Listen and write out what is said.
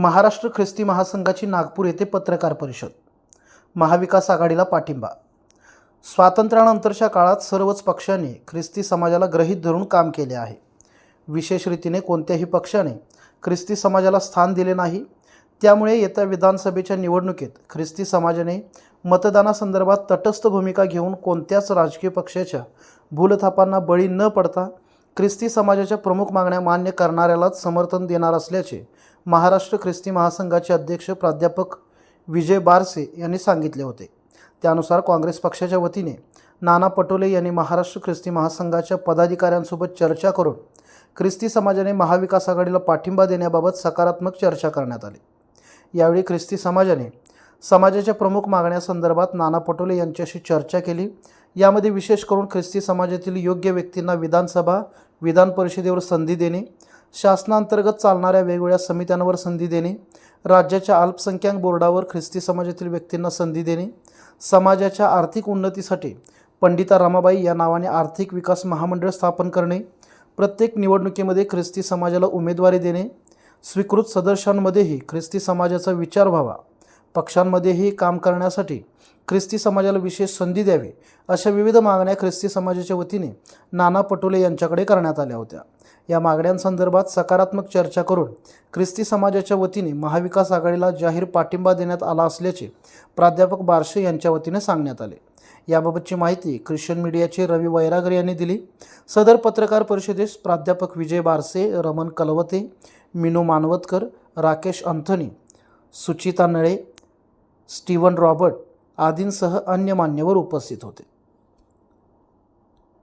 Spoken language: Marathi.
महाराष्ट्र ख्रिस्ती महासंघाची नागपूर येथे पत्रकार परिषद. महाविकास आघाडीला पाठिंबा. स्वातंत्र्यानंतरच्या काळात सर्वच पक्षांनी ख्रिस्ती समाजाला ग्रहीत धरून काम केले आहे. विशेष रीतीने कोणत्याही पक्षाने ख्रिस्ती समाजाला स्थान दिले नाही. त्यामुळे येत्या विधानसभेच्या निवडणुकीत ख्रिस्ती समाजाने मतदानासंदर्भात तटस्थ भूमिका घेऊन कोणत्याच राजकीय पक्षाच्या भूलथापांना बळी न पडता ख्रिस्ती समाजाच्या प्रमुख मागण्या मान्य करणाऱ्यालाच समर्थन देणार असल्याचे महाराष्ट्र ख्रिस्ती महासंघाचे अध्यक्ष प्राध्यापक विजय बारसे यांनी सांगितले होते. त्यानुसार काँग्रेस पक्षाच्या वतीने नाना पटोले यांनी महाराष्ट्र ख्रिस्ती महासंघाच्या पदाधिकाऱ्यांसोबत चर्चा करून ख्रिस्ती समाजाने महाविकास आघाडीला पाठिंबा देण्याबाबत सकारात्मक चर्चा करण्यात आली. यावेळी ख्रिस्ती समाजाने समाजाच्या प्रमुख मागण्यासंदर्भात नाना पटोले यांच्याशी चर्चा केली. यामध्ये विशेष करून ख्रिस्ती समाजातील योग्य व्यक्तींना विधानसभा विधान परिषदेवर संधी देणे शासनांतर्गत चालणाऱ्या वेगवेगळ्या समित्यांवर संधी देणे राज्याच्या अल्पसंख्याक बोर्डावर ख्रिस्ती समाजातील व्यक्तींना संधी देणे समाजाच्या आर्थिक उन्नतीसाठी पंडिता रमाबाई या नावाने आर्थिक विकास महामंडळ स्थापन करणे प्रत्येक निवडणुकीमध्ये ख्रिस्ती समाजाला उमेदवारी देणे स्वीकृत सदस्यांमध्येही ख्रिस्ती समाजाचा विचार व्हावा पक्षांमध्येही काम करण्यासाठी ख्रिस्ती समाजाला विशेष संधी द्यावी अशा विविध मागण्या ख्रिस्ती समाजाच्या वतीने नाना पटोले यांच्याकडे करण्यात आल्या होत्या. या मागण्यांसंदर्भात सकारात्मक चर्चा करून ख्रिस्ती समाजाच्या वतीने महाविकास आघाडीला जाहीर पाठिंबा देण्यात आला असल्याचे प्राध्यापक बारशे यांच्या वतीने सांगण्यात आले. याबाबतची माहिती ख्रिश्चन मीडियाचे रवी वैरागर यांनी दिली. सदर पत्रकार परिषदेस प्राध्यापक Vijay Barse Raman Kalvate Minu Manvatkar Rakesh Anthony Suchita Nale Steven Robert आदींसह अन्य मान्यवर उपस्थित होते.